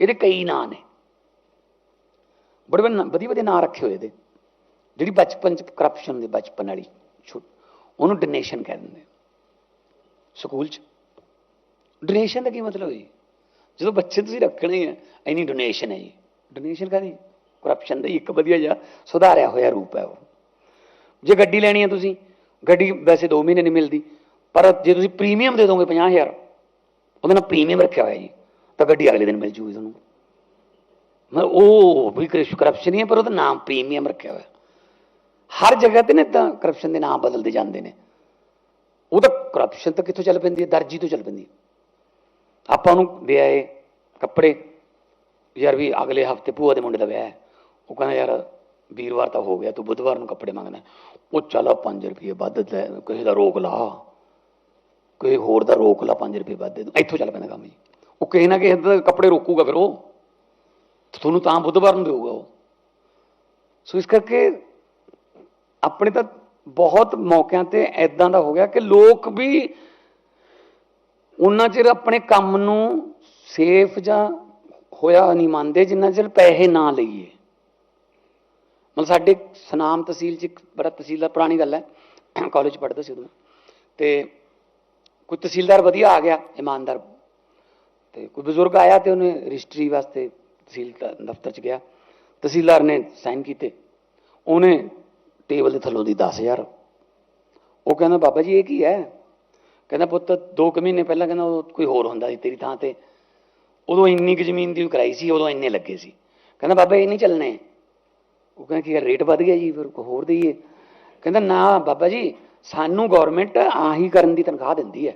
ਇਹਦੇ ਕਈ ਨਾਂ ਨੇ। ਬੜੇ ਬੜੇ ਵਧੀਆ ਵਧੀਆ ਨਾਂ ਰੱਖੇ ਹੋਏ ਇਹਦੇ। ਜਿਹੜੀ ਬਚਪਨ ਚ ਕਰਪਸ਼ਨ ਦੇ ਬਚਪਨ ਵਾਲੀ ਛੁ- ਉਹਨੂੰ ਡੋਨੇਸ਼ਨ ਕਹਿ ਦਿੰਦੇ ਸਕੂਲ ਚ। ਡੋਨੇਸ਼ਨ ਦਾ ਕੀ ਮਤਲਬ ਹੈ ਜਦੋਂ ਬੱਚੇ ਤੁਸੀਂ ਰੱਖਣੇ ਆ, ਇੰਨੀ ਡੋਨੇਸ਼ਨ ਹੈ ਜੀ। ਡੋਨੇਸ਼ਨ ਕਾਦੀ ਕਰਪਸ਼ਨ ਦਾ ਹੀ ਇੱਕ ਵਧੀਆ ਜਿਹਾ ਸੁਧਾਰਿਆ ਹੋਇਆ ਰੂਪ ਹੈ ਉਹ। ਜੇ ਗੱਡੀ ਲੈਣੀ ਹੈ ਤੁਸੀਂ, ਗੱਡੀ ਵੈਸੇ 2 ਮਹੀਨੇ ਨਹੀਂ ਮਿਲਦੀ, ਪਰ ਜੇ ਤੁਸੀਂ ਪ੍ਰੀਮੀਅਮ ਦੇ ਦੋਗੇ 50000 ਉਹਦੇ ਨਾਲ ਪ੍ਰੀਮੀਅਮ ਰੱਖਿਆ ਹੋਇਆ ਜੀ। ਤਾਂ ਗੱਡੀ ਅਗਲੇ ਦਿਨ ਮਿਲ ਜੂਗੀ ਤੁਹਾਨੂੰ। ਮਤਲਬ ਉਹ ਵੀ ਕਰਪਸ਼ਨ ਹੀ ਹੈ, ਪਰ ਉਹਦਾ ਨਾਮ ਪ੍ਰੀਮੀਅਮ ਰੱਖਿਆ ਹੋਇਆ। ਹਰ ਜਗ੍ਹਾ ਤੇ ਨੇ ਤਾਂ ਕਰਪਸ਼ਨ ਦੇ ਨਾਮ ਬਦਲਦੇ ਜਾਂਦੇ ਨੇ। ਉਹ ਤਾਂ ਕਰਪਸ਼ਨ ਤਾਂ ਕਿੱਥੋਂ ਚੱਲ ਪੈਂਦੀ ਹੈ? ਦਰਜੀ ਤੋਂ ਚੱਲ ਪੈਂਦੀ ਹੈ। ਆਪਾਂ ਨੂੰ ਦੇ ਆਏ ਕੱਪੜੇ। ਯਾਰ ਵੀ ਅਗਲੇ ਹਫ਼ਤੇ ਭੂਆ ਦੇ ਮੁੰਡੇ ਦਾ ਵਿਆਹ ਹੈ। ਉਹ ਕਹਿੰਦਾ, ਯਾਰ ਵੀਰਵਾਰ ਤਾਂ ਹੋ ਗਿਆ, ਤੂੰ ਬੁੱਧਵਾਰ ਨੂੰ ਕੱਪੜੇ ਮੰਗਣਾ ਉਹ ਚਲ 5 ਰੁਪਏ ਵੱਧ ਕਿਸੇ ਦਾ ਰੋਕ ਲਾ। ਕੋਈ ਹੋਰ ਦਾ ਰੋਕ ਲਾ 5 ਰੁਪਏ ਵੱਧ ਦੇ। ਇੱਥੋਂ ਚੱਲ ਪੈਂਦਾ ਕੰਮ ਜੀ। ਉਹ ਕਿਸੇ ਨਾ ਕਿਸੇ ਦਾ ਕੱਪੜੇ ਰੋਕੂਗਾ ਫਿਰ ਉਹ। ਤੁਹਾਨੂੰ ਤਾਂ ਬੁੱਧਵਾਰ ਨੂੰ ਦੇਊਗਾ ਉਹ। ਸੋ ਇਸ ਕਰਕੇ ਆਪਣੇ ਤਾਂ ਬਹੁਤ ਮੌਕਿਆਂ ਤੇ ਐਦਾਂ ਦਾ ਹੋ ਗਿਆ ਕਿ ਲੋਕ ਵੀ ਉਹਨਾਂ ਚਿਰ ਆਪਣੇ ਕੰਮ ਨੂੰ ਸੇਫ ਜਾਂ ਹੋਇਆ ਨਹੀਂ ਮੰਨਦੇ, ਜਿੰਨਾ ਚਿਰ ਪੈਸੇ ਨਾ ਲਈਏ। ਮਤਲਬ ਸਾਡੇ ਸਨਾਮ ਤਹਿਸੀਲ ਚ ਇੱਕ ਬੜਾ ਤਹਿਸੀਲਦਾਰ, ਪੁਰਾਣੀ ਗੱਲ ਹੈ। ਕਾਲਜ ਪੜ੍ਹਦਾ ਸੀ ਉਦੋਂ। ਮੈਂ। ਤੇ ਕੋਈ ਤਹਿਸੀਲਦਾਰ ਵਧੀਆ ਆ ਗਿਆ, ਇਮਾਨਦਾਰ ਤੇ ਕੋਈ ਬਜ਼ੁਰਗ ਆਇਆ ਤੇ ਉਹਨੇ ਰਜਿਸਟਰੀ ਵਾਸਤੇ ਤਹਿਸੀਲ ਦਫ਼ਤਰ ਚ ਗਿਆ। ਤਹਿਸੀਲਦਾਰ ਨੇ ਸਾਈਨ ਕੀਤੇ। ਉਹਨੇ ਟੇਬਲ ਦੇ ਥੱਲੋਂ ਦੀ 10000 ਉਹ ਕਹਿੰਦਾ, ਬਾਬਾ ਜੀ, ਇਹ ਕੀ ਹੈ? ਕਹਿੰਦਾ, ਪੁੱਤ 2 ਕੁ ਮਹੀਨੇ ਪਹਿਲਾਂ ਕਹਿੰਦਾ, ਉਹ ਕੋਈ ਹੋਰ ਹੁੰਦਾ ਸੀ ਤੇਰੀ ਥਾਂ ਤੇ। ਉਦੋਂ ਇੰਨੀ ਕੁ ਜ਼ਮੀਨ ਦੀ ਕਰਾਈ ਸੀ, ਉਦੋਂ ਇੰਨੇ ਲੱਗੇ ਸੀ। ਕਹਿੰਦਾ, ਬਾਬਾ, ਇਹ ਨਹੀਂ ਚੱਲਣੇ। ਉਹ ਕਹਿੰਦਾ, ਕੀ ਰੇਟ ਵੱਧ ਗਿਆ ਜੀ, ਫਿਰ ਕੋਈ ਹੋਰ ਦਈਏ? ਕਹਿੰਦਾ, ਨਾ, ਬਾਬਾ ਜੀ, ਸਾਨੂੰ ਗਵਰਨਮੈਂਟ ਆਹੀ ਕਰਨ ਦੀ ਤਨਖਾਹ ਦਿੰਦੀ ਹੈ।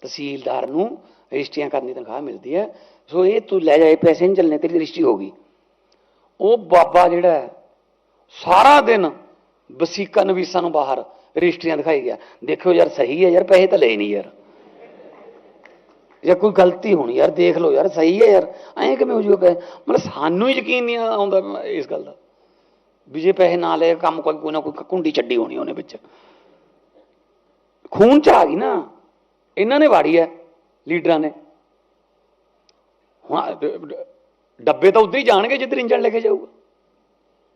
ਤਹਿਸੀਲਦਾਰ ਨੂੰ ਰਜਿਸਟਰੀਆਂ ਕਰਨ ਦੀ ਤਨਖਾਹ ਮਿਲਦੀ ਹੈ। ਸੋ ਇਹ ਤੂੰ ਲੈ ਜਾਏ ਪੈਸੇ ਨਹੀਂ ਚੱਲਣੇ, ਤੇਰੀ ਰਜਿਸਟਰੀ ਹੋ ਗਈ। ਉਹ ਬਾਬਾ ਜਿਹੜਾ ਸਾਰਾ ਦਿਨ ਵਸੀਕਾ ਨਵੀਸਾਂ ਨੂੰ ਬਾਹਰ ਰਜਿਸਟਰੀਆਂ ਦਿਖਾਈ ਗਿਆ। ਦੇਖਿਓ ਯਾਰ, ਸਹੀ ਹੈ ਯਾਰ, ਪੈਸੇ ਤਾਂ ਲਏ ਨਹੀਂ ਯਾਰ। ਜਾਂ ਕੋਈ ਗਲਤੀ ਹੋਣੀ ਯਾਰ, ਦੇਖ ਲਓ ਯਾਰ, ਸਹੀ ਹੈ ਯਾਰ। ਐਂ ਕਿਵੇਂ ਹੋ ਜੂਗਾ ਮਤਲਬ ਸਾਨੂੰ ਹੀ ਯਕੀਨ ਨਹੀਂ ਆਉਂਦਾ ਇਸ ਗੱਲ ਦਾ। ਵੀ ਜੇ ਪੈਸੇ ਨਾ ਲਏ, ਕੰਮ ਕੋਈ ਕੋਈ ਨਾ ਕੋਈ ਕੁੰਡੀ ਛੱਡੀ ਹੋਣੀ ਉਹਨੇ ਵਿੱਚ। ਖੂਨ ਚ ਆ ਗਈ ਨਾ। ਇਹਨਾਂ ਨੇ ਵਾੜੀ ਹੈ। ਲੀਡਰਾਂ ਨੇ। ਹੁਣ ਡੱਬੇ ਤਾਂ ਉੱਧਰ ਹੀ ਜਾਣਗੇ ਜਿੱਧਰ ਇੰਜਣ ਲੈ ਕੇ ਜਾਊਗਾ।